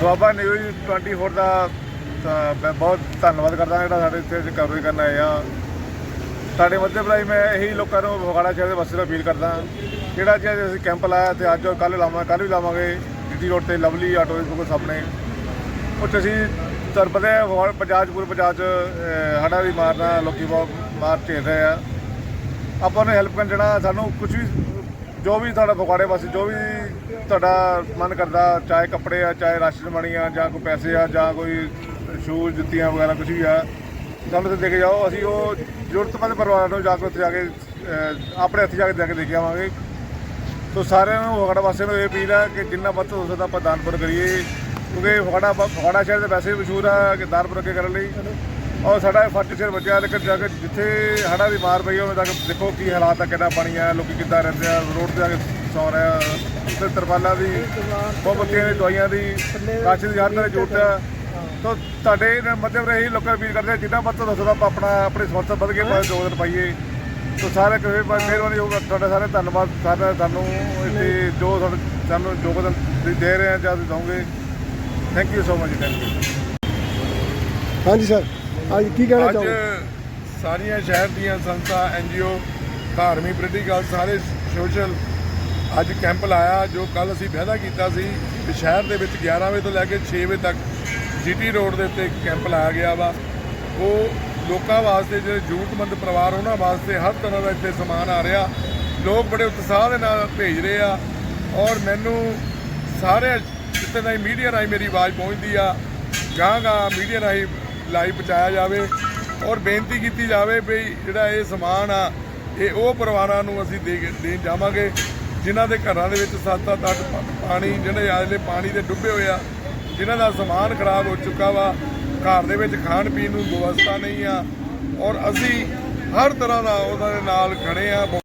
Doaba news 24 ਦਾ ਮੈਂ ਬਹੁਤ ਧੰਨਵਾਦ ਕਰਦਾ ਜਿਹੜਾ ਸਾਡੇ ਇੱਥੇ ਕਵਰੇਜ ਕਰਨ ਆਏ ਆ। ਸਾਡੇ ਮੱਧੇ ਪ੍ਰਾਈ ਮੈਂ ਇਹੀ ਲੋਕਾਂ ਨੂੰ ਫਗਵਾੜਾ ਸ਼ਹਿਰ ਦੇ ਵਾਸਤੇ ਦਾ ਅਪੀਲ ਕਰਦਾ ਜਿਹੜਾ ਕਿ ਅੱਜ ਅਸੀਂ ਕੈਂਪ ਲਾਇਆ ਤੇ ਅੱਜ ਕੱਲ ਲਾਵਾਂ ਕੱਲ ਵੀ ਲਾਵਾਂਗੇ ਜੀਟੀ ਰੋਡ ਤੇ ਲਵਲੀ ਆਟੋ ਦੇ ਬਿਲਕੁਲ ਸਾਹਮਣੇ। ਉੱਥੇ ਅਸੀਂ ਤੁਹਾਨੂੰ ਪਤਾ ਹੈ ਫਗਵਾੜਾ ਪੰਜਾਬ 'ਚ ਪੂਰੇ ਪੰਜਾਬ 'ਚ ਅਹ, ਹੜ੍ਹਾਂ ਮਾਰਨਾ ਲੋਕੀ ਬਹੁਤ ਮਾਰ ਝੇਲ ਰਹੇ ਆ। ਆਪਾਂ ਨੂੰ ਹੈਲਪ ਕਰਨ ਜਿਹੜਾ ਸਾਨੂੰ ਕੁਝ ਵੀ ਜੋ ਵੀ ਤੁਹਾਡਾ ਫਗਵਾੜੇ ਵਾਸਤੇ ਜੋ ਵੀ ਤੁਹਾਡਾ ਮਨ ਕਰਦਾ, ਚਾਹੇ ਕੱਪੜੇ ਆ, ਚਾਹੇ ਰਾਸ਼ਨ ਮਣੀ ਆ, ਜਾਂ ਕੋਈ ਪੈਸੇ ਆ, ਜਾਂ ਕੋਈ ਸ਼ੂਜ਼ ਜੁੱਤੀਆਂ ਵਗੈਰਾ ਕੁਝ ਵੀ ਆ, ਸਾਨੂੰ ਤੇ ਦੇ ਕੇ ਜਾਓ। ਅਸੀਂ ਉਹ ਜ਼ਰੂਰਤਮੰਦ ਪਰਿਵਾਰਾਂ ਨੂੰ ਜਾ ਕੇ ਉੱਥੇ ਜਾ ਕੇ ਆਪਣੇ ਹੱਥੀਂ ਜਾ ਕੇ ਦੇ ਕੇ ਦੇ ਕੇ ਆਵਾਂਗੇ ਸੋ ਸਾਰਿਆਂ ਨੂੰ ਫਗਵਾੜਾ ਵਾਸੀਆਂ ਨੂੰ ਇਹ ਅਪੀਲ ਹੈ ਕਿ ਜਿੰਨਾ ਵੱਧ ਹੋ ਸਕਦਾ ਆਪਾਂ ਦਾਨ ਪੁੰਨ ਕਰੀਏ। ਕਿਉਂਕਿ ਫਗਵਾੜਾ ਫਗਵਾੜਾ ਸ਼ਹਿਰ ਦੇ ਵੈਸੇ ਵੀ ਮਸ਼ਹੂਰ ਆ ਕਿ ਦਾਨ ਪੁੰਨ ਅੱਗੇ ਕਰਨ ਲਈ। ਔਰ ਸਾਡਾ ਫੱਟ ਸ਼ਹਿਰ ਬਚਿਆ ਲੇਕਿਨ ਜਾ ਕੇ ਜਿੱਥੇ ਹੜ੍ਹਾਂ ਦੀ ਮਾਰ ਪਈ ਹੋਵੇ ਤਾਂ ਦੇਖੋ ਕੀ ਹਾਲਾਤ ਆ ਕਿੰਨਾ ਪਾਣੀ ਆ ਲੋਕੀ ਕਿੱਦਾਂ ਰਹਿੰਦੇ ਆ ਰੋਡ ਤੇ ਆ ਕੇ ਸੌ ਰਹੇ ਆ। ਤੇ ਤਰਪਾਲਾਂ ਦੀ ਬਹੁਪੱਤੀਆਂ ਦੀ ਦਵਾਈਆਂ ਦੀ ਰਾਸ਼ਨ ਦੀ ਹਰ ਤਰ੍ਹਾਂ ਦੀ ਜ਼ਰੂਰਤ ਆ। ਤੋ ਤੁਹਾਡੇ ਮਤਲਬ ਰਹੀ ਲੋਕਾਂ ਅਪੀਲ ਕਰਦੇ ਜਿੰਨਾ ਵੱਧ ਤੋਂ ਵੱਧ ਆਪਾਂ ਆਪਣਾ ਆਪਣੀ ਸਮਰੱਥਾ ਵੱਧ ਕੇ ਆਪਾਂ ਯੋਗਦਾਨ ਪਾਈਏ। ਤੋ ਸਾਰੇ ਕਿਸੇ ਪਾਸੇ ਮਿਹਰਬਾਨੀ ਹੋਊਗਾ ਤੁਹਾਡਾ ਸਾਰੇ ਧੰਨਵਾਦ ਸਾਰਾ ਤੁਹਾਨੂੰ ਇੱਥੇ ਜੋ ਸਾਨੂੰ ਯੋਗਦਾਨ ਤੁਸੀਂ ਦੇ ਰਹੇ ਆ ਜਾਂ ਦਓਗੇ। Thank you so much thank you ਹਾਂਜੀ ਸਰ ਅੱਜ ਕੀ ਕਹਿਣਾ ਅੱਜ ਚਾਹੋਗੇ? ਸਾਰੀਆਂ ਸ਼ਹਿਰ ਦੀਆਂ ਸੰਸਥਾ ਐਨਜੀਓ ਧਾਰਮਿਕ ਪੋਲੀਟੀਕਲ ਸਾਰੇ ਸੋਸ਼ਲ ਅੱਜ ਕੈਂਪ ਲਾਇਆ ਜੋ ਕੱਲ ਅਸੀਂ ਵਾਅਦਾ ਕੀਤਾ ਸੀ ਕਿ ਸ਼ਹਿਰ ਦੇ ਵਿੱਚ 11 ਵਜੇ ਤੋਂ ਲੈ ਕੇ 6 ਵਜੇ ਤੱਕ ਜੀਟੀ ਰੋਡ ਦੇ ਉੱਤੇ ਕੈਂਪ ਲਾਇਆ ਗਿਆ ਵਾ। ਉਹ ਲੋਕਾਂ ਵਾਸਤੇ ਜਿਹੜੇ ਜ਼ਰੂਰਤਮੰਦ ਪਰਿਵਾਰ ਉਹਨਾਂ ਵਾਸਤੇ ਹਰ ਤਰ੍ਹਾਂ ਦਾ ਇੱਥੇ ਸਮਾਨ ਆ ਰਿਹਾ। ਲੋਕ ਬੜੇ ਉਤਸ਼ਾਹ ਦੇ ਨਾਲ ਭੇਜ ਰਹੇ ਆ। ਔਰ ਮੈਨੂੰ ਸਾਰੇ ਜਿੱਥੇ ਤਾਈਂ ਮੀਡੀਆ ਰਾਹੀਂ ਮੇਰੀ ਆਵਾਜ਼ ਪਹੁੰਚਦੀ ਆ। ਗਾਂ ਗਾਂ ਮੀਡੀਆ ਰਾਹੀਂ ਲਾਈ ਪਹੁੰਚਾਇਆ ਜਾਵੇ ਔਰ ਬੇਨਤੀ ਕੀਤੀ ਜਾਵੇ ਵੀ ਜਿਹੜਾ ਇਹ ਸਮਾਨ ਆ, ਇਹ ਉਹ ਪਰਿਵਾਰਾਂ ਨੂੰ ਅਸੀਂ ਦੇ ਕੇ- ਦੇਣ ਜਾਵਾਂਗੇ, ਜਿਨ੍ਹਾਂ ਦੇ ਘਰਾਂ ਦੇ ਵਿੱਚ ਸੱਤ ਅੱਠ ਅੱਠ ਪਾ- ਪਾਣੀ ਜਿਹੜੇ ਆਲੇ ਪਾਣੀ ਦੇ ਡੁੱਬੇ ਹੋਏ ਆ, ਜਿਨ੍ਹਾਂ ਦਾ ਸਮਾਨ ਖਰਾਬ ਹੋ ਚੁੱਕਾ ਵਾ, ਘਰ ਦੇ ਵਿੱਚ ਖਾਣ ਪੀਣ ਨੂੰ ਵਿਵਸਥਾ ਨਹੀਂ ਆ, ਔਰ ਅਸੀਂ ਹਰ ਤਰ੍ਹਾਂ ਦਾ ਉਹਨਾਂ ਦੇ ਨਾਲ ਖੜੇ ਆ